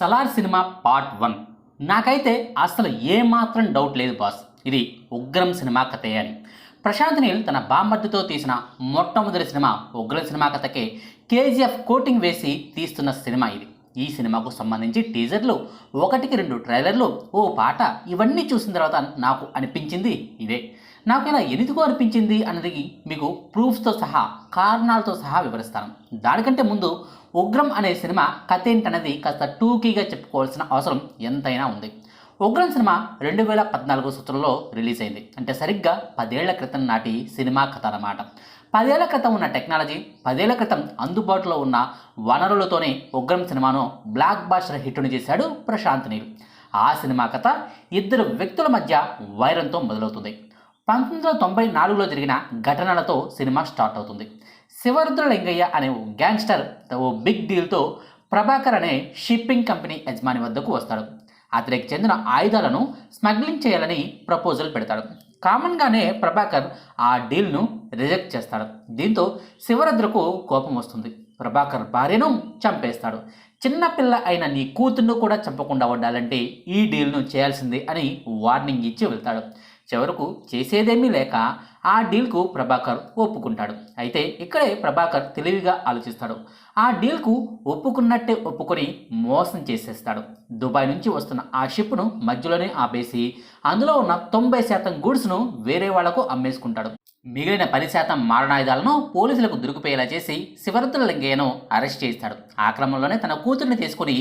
Salaar cinema part one. నాకైతే అసలు ఏమాత్రం డౌట్ లేదు బాస్. ఇది ఉగ్రం సినిమా కథే అని. ప్రశాంత్ నీల్ తన బామ్మర్దితో తీసిన మొట్టమొదటి సినిమా ఉగ్రం సినిమా కథకే కేజీఎఫ్ కోటింగ్ వేసి తీస్తున్న సినిమా ఇది. ఈ సినిమాకు సంబంధించి టీజర్లు ఒకటికి రెండు ట్రైలర్లు ఓ పాట ఇవన్నీ చూసిన తర్వాత నాకు అనిపించింది ఇదే. నాకు ఇలా ఎందుకు అనిపించింది అన్నది మీకు ప్రూఫ్స్తో సహా కారణాలతో సహా వివరిస్తాను. దానికంటే ముందు ఉగ్రం అనే సినిమా కథ ఏంటన్నది కాస్త టూకీగా చెప్పుకోవాల్సిన అవసరం ఎంతైనా ఉంది. ఉగ్రం సినిమా రెండు వేల పద్నాలుగో సంవత్సరంలో రిలీజ్ అయింది అంటే సరిగ్గా పదేళ్ళ క్రితం నాటి సినిమా కథ అన్నమాట. పదేళ్ళ క్రితం ఉన్న టెక్నాలజీ పదేళ్ళ క్రితం అందుబాటులో ఉన్న వనరులతోనే ఉగ్రం సినిమాను బ్లాక్ బాస్టర్ హిట్ను చేశాడు ప్రశాంత్ నీల్. ఆ సినిమా కథ ఇద్దరు వ్యక్తుల మధ్య వైరంతో మొదలవుతుంది. పంతొమ్మిది వందల తొంభై నాలుగులో జరిగిన ఘటనలతో సినిమా స్టార్ట్ అవుతుంది. శివరుద్ర లింగయ్య అనే ఓ గ్యాంగ్స్టర్ ఓ బిగ్ డీల్తో ప్రభాకర్ అనే షిప్పింగ్ కంపెనీ యజమాని వద్దకు వస్తాడు. అతనికి చెందిన ఆయుధాలను స్మగ్లింగ్ చేయాలని ప్రపోజల్ పెడతాడు. కామన్గానే ప్రభాకర్ ఆ డీల్ను రిజెక్ట్ చేస్తాడు. దీంతో శివరుద్రకు కోపం వస్తుంది. ప్రభాకర్ భార్యను చంపేస్తాడు. చిన్నపిల్ల అయిన నీ కూతుర్ను కూడా చంపకుండా ఉండాలంటే ఈ డీల్ను చేయాల్సిందే అని వార్నింగ్ ఇచ్చి వెళ్తాడు. చివరకు చేసేదేమీ లేక ఆ డీల్కు ప్రభాకర్ ఒప్పుకుంటాడు. అయితే ఇక్కడే ప్రభాకర్ తెలివిగా ఆలోచిస్తాడు. ఆ డీల్కు ఒప్పుకున్నట్టే ఒప్పుకొని మోసం చేసేస్తాడు. దుబాయ్ నుంచి వస్తున్న ఆ షిప్ను మధ్యలోనే ఆపేసి అందులో ఉన్న తొంభై శాతం గూడ్స్ను వేరే వాళ్ళకు అమ్మేసుకుంటాడు. మిగిలిన పది శాతం మారణాయుధాలను పోలీసులకు దొరికిపోయేలా చేసి శివరుద్ర లింగయ్యను అరెస్ట్ చేస్తాడు ఆ క్రమంలోనే తన కూతుర్ని తీసుకుని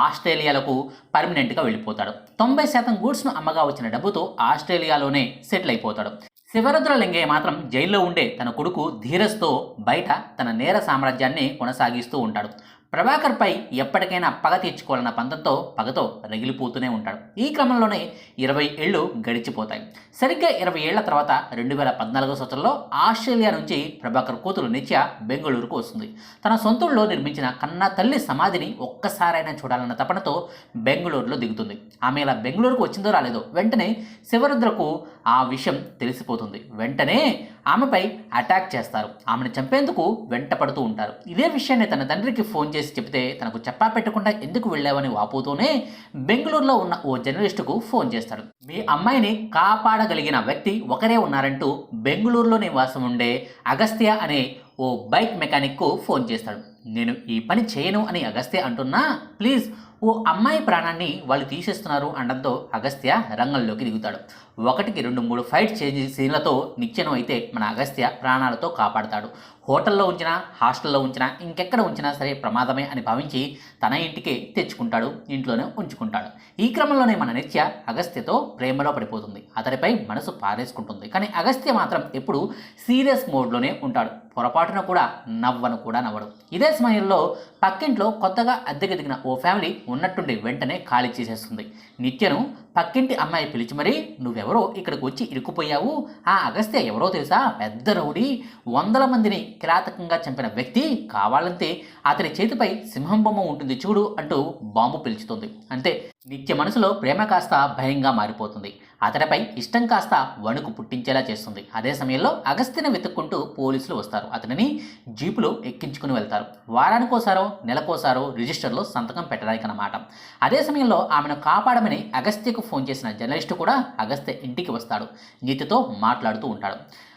ఆస్ట్రేలియాలకు పర్మనెంట్గా వెళ్ళిపోతాడు. తొంభై శాతం గూడ్స్ను అమ్మగా వచ్చిన డబ్బుతో ఆస్ట్రేలియాలోనే సెటిల్ అయిపోతాడు. శివరుద్ర లింగయ్య మాత్రం జైల్లో ఉండే తన కొడుకు ధీరస్తో బయట తన నేర సామ్రాజ్యాన్ని కొనసాగిస్తూ ఉంటాడు. ప్రభాకర్పై ఎప్పటికైనా పగ తీర్చుకోవాలన్న పంతంతో పగతో రగిలిపోతూనే ఉంటాడు. ఈ క్రమంలోనే ఇరవై ఏళ్ళు గడిచిపోతాయి. సరిగ్గా ఇరవై ఏళ్ళ తర్వాత రెండు వేల పద్నాలుగో సంవత్సరంలో ఆస్ట్రేలియా నుంచి ప్రభాకర్ కూతురు నిత్య బెంగళూరుకు వస్తుంది. తన సొంతంలో నిర్మించిన కన్నా తల్లి సమాధిని ఒక్కసారైనా చూడాలన్న తపనతో బెంగళూరులో దిగుతుంది. ఆమె ఇలా బెంగళూరుకు వచ్చిందో రాలేదో వెంటనే శివరుద్రకు ఆ విషయం తెలిసిపోతుంది. వెంటనే ఆమెపై అటాక్ చేస్తారు. ఆమెను చంపేందుకు వెంట పడుతూ ఉంటారు. ఇదే విషయాన్ని తన తండ్రికి ఫోన్ చేసి చెప్తే తనకు చెప్పా పెట్టకుండా ఎందుకు వెళ్ళావని వాపోతూనే బెంగళూరులో ఉన్న ఓ జర్నలిస్టుకు ఫోన్ చేస్తాడు. మీ అమ్మాయిని కాపాడగలిగిన వ్యక్తి ఒకరే ఉన్నారంటూ బెంగళూరులో నివాసం ఉండే అగస్త్య అనే ఓ బైక్ మెకానిక్కు ఫోన్ చేస్తాడు. నేను ఈ పని చేయను అని అగస్త్య అంటున్నా ప్లీజ్ ఓ అమ్మాయి ప్రాణాన్ని వాళ్ళు తీసేస్తున్నారు అనడంతో అగస్త్య రంగంలోకి దిగుతాడు. ఒకటికి రెండు మూడు ఫైట్ చేసి సీన్లతో నిత్యం అయితే మన అగస్త్య ప్రాణాలతో కాపాడతాడు. హోటల్లో ఉంచినా హాస్టల్లో ఉంచినా ఇంకెక్కడ ఉంచినా సరే ప్రమాదమే అని భావించి తన ఇంటికే తెచ్చుకుంటాడు ఇంట్లోనే ఉంచుకుంటాడు. ఈ క్రమంలోనే మన నిత్య అగస్త్యతో ప్రేమలో పడిపోతుంది. అతడిపై మనసు పారేసుకుంటుంది. కానీ అగస్త్య మాత్రం ఎప్పుడు సీరియస్ మోడ్లోనే ఉంటాడు. పొరపాటున కూడా నవ్వను కూడా నవ్వడు. ఇదే సమయంలో పక్కింట్లో కొత్తగా అద్దెకి దిగిన ఓ ఫ్యామిలీ ఉన్నట్టుండి వెంటనే ఖాళీ చేసేస్తుంది. నిత్యను పక్కింటి అమ్మాయి పిలిచి మరి నువ్వెవరో ఇక్కడికి వచ్చి ఇరుక్కుపోయావు? ఆ అగస్త్య ఎవరో తెలుసా? పెద్ద రౌడీ. వందల మందిని కిరాతకంగా చంపిన వ్యక్తి కావాలంటే అతని చేతిపై సింహం బొమ్మ ఉంటుంది చూడు అంటూ బాంబు పిలుచుతుంది. అంతే నిత్య మనసులో ప్రేమ కాస్త భయంగా మారిపోతుంది. అతడిపై ఇష్టం కాస్త వణుకు పుట్టించేలా చేస్తుంది. అదే సమయంలో అగస్త్యను వెతుక్కుంటూ పోలీసులు వస్తారు. అతనిని జీపులో ఎక్కించుకుని వెళ్తారు. వారానికోసారో నెలకోసారో రిజిస్టర్లో సంతకం పెట్టడానికి అన్నమాట అదే సమయంలో ఆమెను కాపాడమని అగస్త్యకు ఫోన్ చేసిన జర్నలిస్టు కూడా అగస్త్య ఇంటికి వస్తాడు. నీతితో మాట్లాడుతూ ఉంటాడు.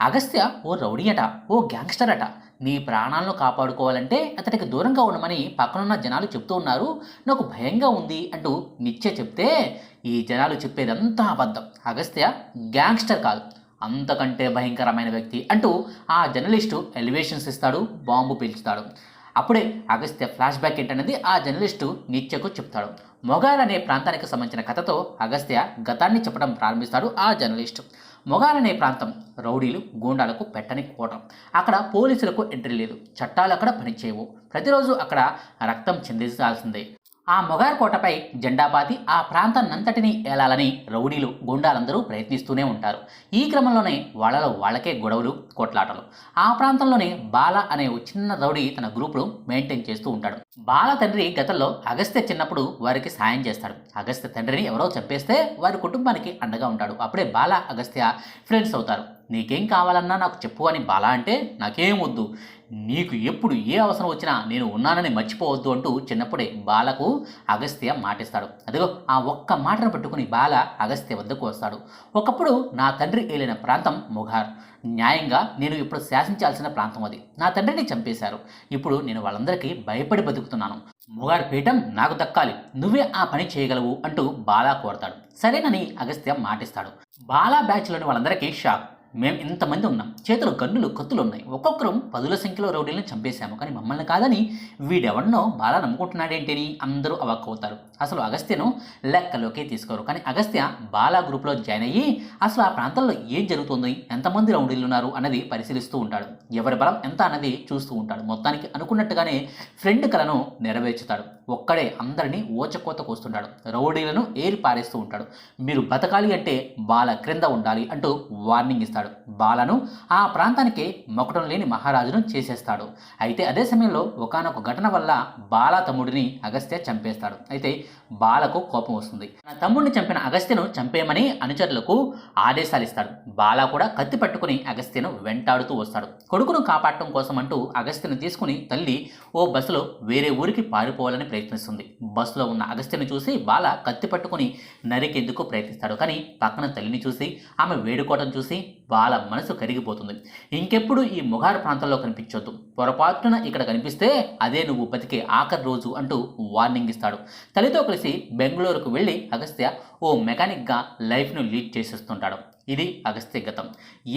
అగస్త్య ఓ రౌడీ అట ఓ గ్యాంగ్స్టర్ అట. నీ ప్రాణాలను కాపాడుకోవాలంటే అతడికి దూరంగా ఉండమని పక్కనున్న జనాలు చెప్తూ ఉన్నారు. నాకు భయంగా ఉంది అంటూ నిత్య చెప్తే ఈ జనాలు చెప్పేదంతా అబద్ధం. అగస్త్య గ్యాంగ్స్టర్ కాదు అంతకంటే భయంకరమైన వ్యక్తి అంటూ ఆ జర్నలిస్టు ఎలివేషన్స్ ఇస్తాడు బాంబు పీల్చుతాడు. అప్పుడే అగస్త్య ఫ్లాష్ బ్యాక్ ఏంటనేది ఆ జర్నలిస్టు నిత్యకు చెప్తాడు. మొగాల్ అనే ప్రాంతానికి సంబంధించిన కథతో అగస్త్య గతాన్ని చెప్పడం ప్రారంభిస్తాడు ఆ జర్నలిస్టు. మొగాల్ అనే ప్రాంతం రౌడీలు గూండాలకు పెట్టని కోటం. అక్కడ పోలీసులకు ఎంట్రీ లేదు. చట్టాలు అక్కడ పనిచేయవు. ప్రతిరోజు అక్కడ రక్తం చెందించాల్సిందే. ఆ మొగారు కోటపై జెండా ఆ ప్రాంతాన్నంతటినీ ఏలాలని రౌడీలు గుండాలందరూ ప్రయత్నిస్తూనే ఉంటారు. ఈ క్రమంలోనే వాళ్ళలో వాళ్ళకే గొడవలు కొట్లాటలు. ఆ ప్రాంతంలోనే బాల అనే చిన్న రౌడీ తన గ్రూపును మెయింటైన్ చేస్తూ ఉంటాడు. బాల తండ్రి గతంలో అగస్త్య చిన్నప్పుడు వారికి సాయం చేస్తాడు. అగస్త్య తండ్రిని ఎవరో చంపేస్తే వారి కుటుంబానికి అండగా ఉంటాడు. అప్పుడే బాల అగస్త్య ఫ్రెండ్స్ అవుతారు. నీకేం కావాలన్నా నాకు చెప్పు అని బాలా అంటే నాకేం వద్దు. నీకు ఎప్పుడు ఏ అవసరం వచ్చినా నేను ఉన్నానని మర్చిపోవద్దు అంటూ చిన్నప్పుడే బాలకు అగస్త్య మాటిస్తాడు. అదిగో ఆ ఒక్క మాటను పట్టుకుని బాల అగస్త్య వద్దకు వస్తాడు. ఒకప్పుడు నా తండ్రి ఏలిన ప్రాంతం ముఘార్. న్యాయంగా నేను ఇప్పుడు శాసించాల్సిన ప్రాంతం అది. నా తండ్రిని చంపేశారు. ఇప్పుడు నేను వాళ్ళందరికీ భయపడి బతుకుతున్నాను. ముగారు పీఠం నాకు దక్కాలి. నువ్వే ఆ పని చేయగలవు అంటూ బాలా కోరతాడు. సరేనని అగస్త్య మాటిస్తాడు. బాలా బ్యాచ్లోని వాళ్ళందరికీ షాక్. మేము ఇంతమంది ఉన్నాం. చేతులు గన్నులు కత్తులు ఉన్నాయి. ఒక్కొక్కరు పదుల సంఖ్యలో రౌడీలను చంపేశాము. కానీ మమ్మల్ని కాదని వీడెవన్నో బాలా నమ్ముకుంటున్నాడేంటిని అందరూ అవక్కవుతారు. అసలు అగస్త్యను లెక్కలోకే తీసుకోరు. కానీ అగస్త్య బాలా గ్రూప్లో జాయిన్ అయ్యి అసలు ఆ ప్రాంతంలో ఏం జరుగుతుంది? ఎంతమంది రౌడీలు ఉన్నారు? అన్నది పరిశీలిస్తూ ఉంటాడు. ఎవరి బలం ఎంత అన్నది చూస్తూ ఉంటాడు. మొత్తానికి అనుకున్నట్టుగానే ఫ్రెండ్ కలను నెరవేర్చుతాడు. ఒక్కడే అందరినీ ఓచకోత కోస్తుంటాడు. రౌడీలను ఏరి పారేస్తూ ఉంటాడు. మీరు బతకాలి అంటే బాల క్రింద ఉండాలి అంటూ వార్నింగ్ ఇస్తాడు. బాలను ఆ ప్రాంతానికి మొక్కడం లేని మహారాజును చేసేస్తాడు. అయితే అదే సమయంలో ఒకానొక ఘటన వల్ల బాల తమ్ముడిని అగస్త్య చంపేస్తాడు. అయితే బాలకు కోపం వస్తుంది. తన తమ్ముడిని చంపిన అగస్త్యను చంపేయమని అనుచరులకు ఆదేశాలు ఇస్తాడు. బాల కూడా కత్తి పట్టుకుని అగస్త్యను వెంటాడుతూ వస్తాడు. కొడుకును కాపాడటం కోసం అంటూ అగస్త్యను తీసుకుని తల్లి ఓ బస్సులో వేరే ఊరికి పారిపోవాలని ప్రయత్నిస్తుంది. బస్సులో ఉన్న అగస్త్యను చూసి బాల కత్తి పట్టుకుని నరికేందుకు ప్రయత్నిస్తాడు. కానీ పక్కన తల్లిని చూసి ఆమె వేడుకోవడం చూసి బాల మనసు కరిగిపోతుంది. ఇంకెప్పుడు ఈ ముగారు ప్రాంతంలో కనిపించొద్దు. పొరపాటున ఇక్కడ కనిపిస్తే అదే నువ్వు బతికే ఆఖరి రోజు అంటూ వార్నింగ్ ఇస్తాడు. తల్లితో కలిసి బెంగళూరుకు వెళ్ళి అగస్త్య ఓ మెకానిక్గా లైఫ్ను లీడ్ చేసేస్తుంటాడు. ఇది అగస్త్య గతం.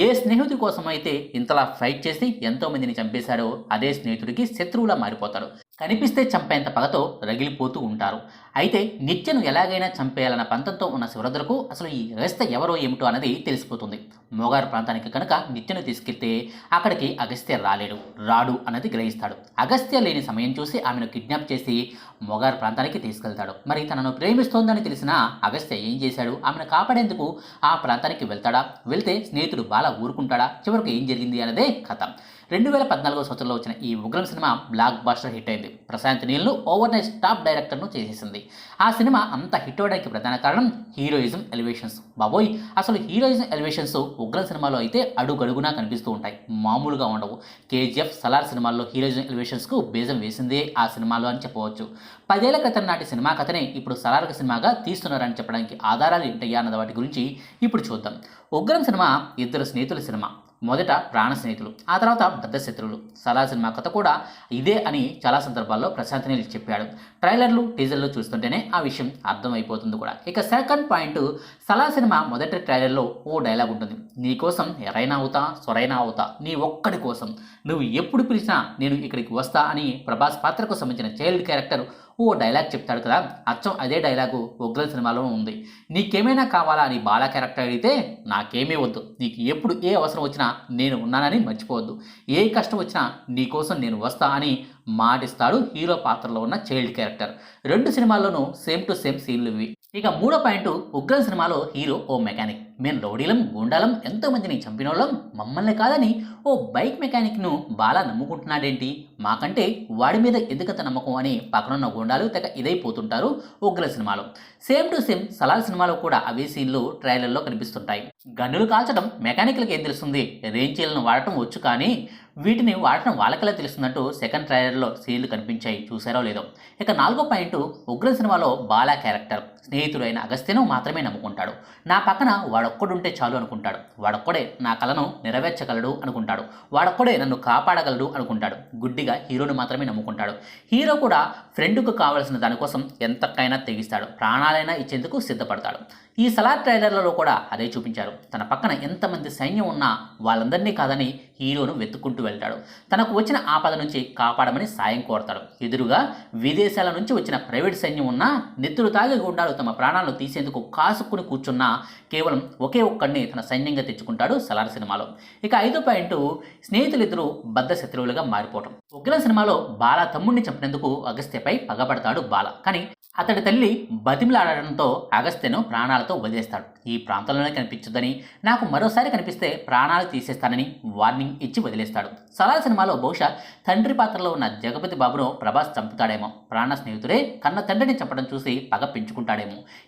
ఏ స్నేహితుడి కోసం అయితే ఇంతలా ఫైట్ చేసి ఎంతోమందిని చంపేశాడో అదే స్నేహితుడికి శత్రువులా మారిపోతాడు. కనిపిస్తే చంపేంత పగతో రగిలిపోతూ ఉంటారు. అయితే నిత్యను ఎలాగైనా చంపేయాలన్న పంతంతో ఉన్న శివరుద్రకు అసలు ఈ అగస్త్య ఎవరో ఏమిటో అన్నది తెలిసిపోతుంది. మోగారు ప్రాంతానికి కనుక నిత్యను తీసుకెళ్తే అక్కడికి అగస్త్య రాలేడు రాడు అన్నది గ్రహిస్తాడు. అగస్త్య లేని సమయం చూసి ఆమెను కిడ్నాప్ చేసి మొగారు ప్రాంతానికి తీసుకెళ్తాడు. మరి తనను ప్రేమిస్తోందని తెలిసిన అగస్త్య ఏం చేశాడు? ఆమెను కాపాడేందుకు ఆ ప్రాంతానికి వెళ్తాడా? వెళ్తే స్నేహితుడు బాల ఊరుకుంటాడా? చివరికి ఏం జరిగింది అన్నదే కథ. రెండు వేల పద్నాలుగో సంవత్సరంలో వచ్చిన ఈ Ugramm cinema blockbuster hit అయింది. ప్రశాంత్ నీల్ను ఓవర్ నైట్ టాప్ డైరెక్టర్ను చేసేసింది. ఆ సినిమా అంత హిట్ అవడానికి ప్రధాన కారణం హీరోయిజం ఎలివేషన్స్. బాబోయ్ అసలు హీరోయిజం ఎలివేషన్స్ ఉగ్రం సినిమాలో అయితే అడుగడుగునా కనిపిస్తూ ఉంటాయి. మామూలుగా ఉండవు. కేజీఎఫ్ సలార్ సినిమాల్లో హీరోయిజం ఎలివేషన్స్కు బేజం వేసిందే ఆ సినిమాలో అని చెప్పవచ్చు. పదేళ్ళ క్రితం నాటి సినిమా కథనే ఇప్పుడు సలార్క సినిమాగా తీస్తున్నారని చెప్పడానికి ఆధారాలు ఏంటయ్యా అన్న వాటి గురించి ఇప్పుడు చూద్దాం. ఉగ్రం సినిమా ఇద్దరు స్నేహితుల సినిమా. మొదట ప్రాణ స్నేహితులు ఆ తర్వాత బద్ధ శత్రువులు. సలా సినిమా కథ కూడా ఇదే అని చాలా సందర్భాల్లో ప్రశాంత్ నీల్ చెప్పాడు. ట్రైలర్లు టీజర్లు చూస్తుంటేనే ఆ విషయం అర్థమైపోతుంది కూడా. ఇక సెకండ్ పాయింట్ సలా సినిమా మొదటి ట్రైలర్లో ఓ డైలాగ్ ఉంటుంది. నీ కోసం ఎరైనా అవుతా సొరైనా అవుతా నీ ఒక్కడి కోసం. నువ్వు ఎప్పుడు పిలిచినా నేను ఇక్కడికి వస్తా అని ప్రభాస్ పాత్రకు సంబంధించిన చైల్డ్ క్యారెక్టర్ ఓ డైలాగ్ చెప్తాడు కదా అచ్చం అదే డైలాగు ఉగ్రం సినిమాలో ఉంది. నీకేమైనా కావాలా? అని బాలా క్యారెక్టర్ అడిగితే నాకేమీ వద్దు. నీకు ఎప్పుడు ఏ అవసరం వచ్చినా నేను ఉన్నానని మర్చిపోవద్దు. ఏ కష్టం వచ్చినా నీకోసం నేను వస్తా అని మాటిస్తాడు హీరో పాత్రలో ఉన్న చైల్డ్ క్యారెక్టర్ రెండు సినిమాల్లోనూ సేమ్ టు సేమ్ సీన్లు ఇవి. ఇక మూడో పాయింట్ ఉగ్రం సినిమాలో హీరో ఓ మెకానిక్. మేము రౌడీలం గుండాలం ఎంతో మందిని చంపినోళ్ళం మమ్మల్ని కాదని ఓ బైక్ మెకానిక్ను బాలా నమ్ముకుంటున్నాడేంటి? మాకంటే వాడి మీద ఎందుకంత నమ్మకం అని పక్కనున్న గుండాలు తెగ ఇదైపోతుంటారు ఉగ్ర సినిమాలో. సేమ్ టు సేమ్ సలాల్ సినిమాలో కూడా అవే సీన్లు ట్రైలర్లో కనిపిస్తుంటాయి. గన్నులు కాల్చడం మెకానిక్లకు ఏం తెలుస్తుంది? రేంజీలను వాడటం వచ్చు కానీ వీటిని వాడటం వాళ్ళకెలా తెలుస్తుందంటూ సెకండ్ ట్రైలర్లో సీన్లు కనిపించాయి. చూసారో లేదో. ఇక నాలుగో పాయింట్ ఉగ్ర సినిమాలో బాలా క్యారెక్టర్. స్నేహితుడైన అగస్త్యను మాత్రమే నమ్ముకుంటాడు. నా పక్కన వాడొక్కడుంటే చాలు అనుకుంటాడు. వాడొక్కడే నా కలను నెరవేర్చగలడు అనుకుంటాడు. వాడొక్కడే నన్ను కాపాడగలడు అనుకుంటాడు. గుడ్డిగా హీరోను మాత్రమే నమ్ముకుంటాడు. హీరో కూడా ఫ్రెండ్కు కావలసిన దానికోసం ఎంతకైనా తెగిస్తాడు. ప్రాణాలైనా ఇచ్చేందుకు సిద్ధపడతాడు. ఈ సలార్ ట్రైలర్లలో కూడా అదే చూపించారు. తన పక్కన ఎంతమంది సైన్యం ఉన్నా వాళ్ళందరినీ కాదని హీరోను వెతుక్కుంటూ వెళ్తాడు. తనకు వచ్చిన ఆపద నుంచి కాపాడమని సాయం కోరతాడు. ఎదురుగా విదేశాల నుంచి వచ్చిన ప్రైవేట్ సైన్యం ఉన్నా నెత్తులు తాగి గుండాలు తమ ప్రాణాలను తీసేందుకు కాసుకుని కూర్చున్న కేవలం ఒకే ఒక్కడిని తన సైన్యంగా తెచ్చుకుంటాడు సలార్ సినిమాలో. ఇక ఐదో పాయింట్ స్నేహితులిద్దరూ బద్ద శత్రువులుగా మారిపోవటం. ఉగ్రం సినిమాలో బాల తమ్ముడిని చంపినందుకు అగస్త్యపై పగబడతాడు బాల. కానీ అతడి తల్లి బతిమిలాడడంతో అగస్త్యను ప్రాణాలతో వదిలేస్తాడు. ఈ ప్రాంతంలోనే కనిపించొద్దని నాకు మరోసారి కనిపిస్తే ప్రాణాలు తీసేస్తానని వార్నింగ్ ఇచ్చి వదిలేస్తాడు. సలార్ సినిమాలో బహుశా తండ్రి పాత్రలో ఉన్న జగపతి బాబును ప్రభాస్ చంపుతాడేమో. ప్రాణ స్నేహితుడే కన్న తండ్రిని చంపడం చూసి పగ పెంచుకుంటాడేమో.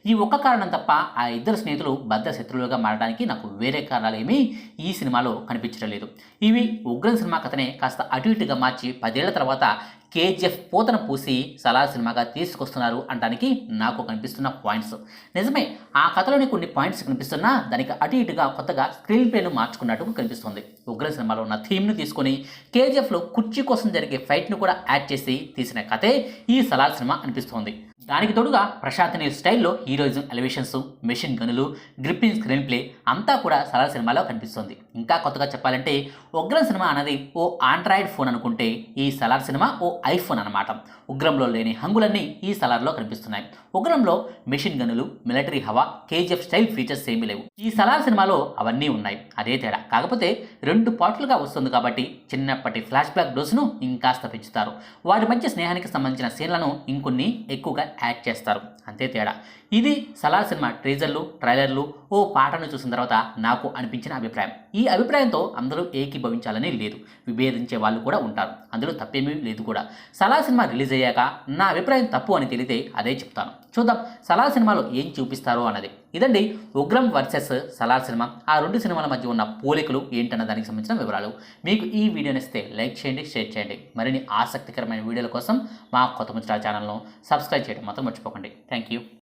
ఈ ఒక్క కారణం తప్ప ఆ ఇద్దరు స్నేహితులు భద్ర శత్రువులుగా మారడానికి నాకు వేరే కారణాలేమీ ఈ సినిమాలో కనిపించడం లేదు. ఇవి ఉగ్రం సినిమా కథనే కాస్త అటు ఇటుగా మార్చి పదేళ్ళ తర్వాత కేజీఎఫ్ పూతన పూసి సలార్ సినిమాగా తీసుకొస్తున్నారు అనడానికి నాకు కనిపిస్తున్న పాయింట్స్. నిజమే ఆ కథలోని కొన్ని పాయింట్స్ కనిపిస్తున్నా దానికి అటు ఇటుగా కొత్తగా స్క్రీన్ ప్లేను మార్చుకున్నట్టు కనిపిస్తుంది. ఉగ్ర సినిమాలో ఉన్న థీమ్ను తీసుకొని కేజీఎఫ్లో కుర్చీ కోసం జరిగే ఫైట్ను కూడా యాడ్ చేసి తీసిన కథే ఈ సలార్ సినిమా అనిపిస్తోంది. దానికి తోడుగా ప్రశాంత్ అనే స్టైల్లో హీరోయిజం ఎలివేషన్స్ మెషిన్ గనులు గ్రిప్పింగ్ స్క్రీన్ ప్లే అంతా కూడా సలార్ సినిమాలో కనిపిస్తుంది. ఇంకా కొత్తగా చెప్పాలంటే ఉగ్రం సినిమా అనేది ఓ ఆండ్రాయిడ్ ఫోన్ అనుకుంటే ఈ సలార్ సినిమా ఓ ఐఫోన్ అన్నమాట. ఉగ్రంలో లేని హంగులన్నీ ఈ సలార్లో కనిపిస్తున్నాయి. ఉగ్రంలో మెషిన్ గనులు మిలిటరీ హవా కేజీఎఫ్ స్టైల్ ఫీచర్స్ ఏమీ లేవు. ఈ సలార్ సినిమాలో అవన్నీ ఉన్నాయి. అదే తేడా. కాకపోతే రెండు పాటలుగా వస్తుంది కాబట్టి చిన్నప్పటి ఫ్లాష్ బ్యాక్ డోస్ను ఇంకాస్త పెంచుతారు. వారి మధ్య స్నేహానికి సంబంధించిన సీన్లను ఇంకొన్ని ఎక్కువగా యాడ్ చేస్తారు. అంతే తేడా. ఇది సలార్ సినిమా ట్రేజర్లు ట్రైలర్లు ఓ పాటను చూసిన తర్వాత నాకు అనిపించిన అభిప్రాయం. ఈ అభిప్రాయంతో అందరూ ఏకీభవించాలని లేదు. విభేదించే వాళ్ళు కూడా ఉంటారు. అందులో తప్పేమీ లేదు కూడా. సలార్ సినిమా రిలీజ్ అయ్యాక నా అభిప్రాయం తప్పు అని తెలితే అదే చెప్తాను. చూద్దాం. సలార్ సినిమాలో ఏం చూపిస్తారో అన్నది. ఇదండి ఉగ్రం వర్సెస్ సలార్ సినిమా. ఆ రెండు సినిమాల మధ్య ఉన్న పోలికలు ఏంటన్న దానికి సంబంధించిన వివరాలు. మీకు ఈ వీడియోని ఇస్తే లైక్ చేయండి షేర్ చేయండి. మరిన్ని ఆసక్తికరమైన వీడియోల కోసం మా కొత్త ముచ్చట ఛానల్ను సబ్స్క్రైబ్ చేయడం మాత్రం మర్చిపోకండి. Thank you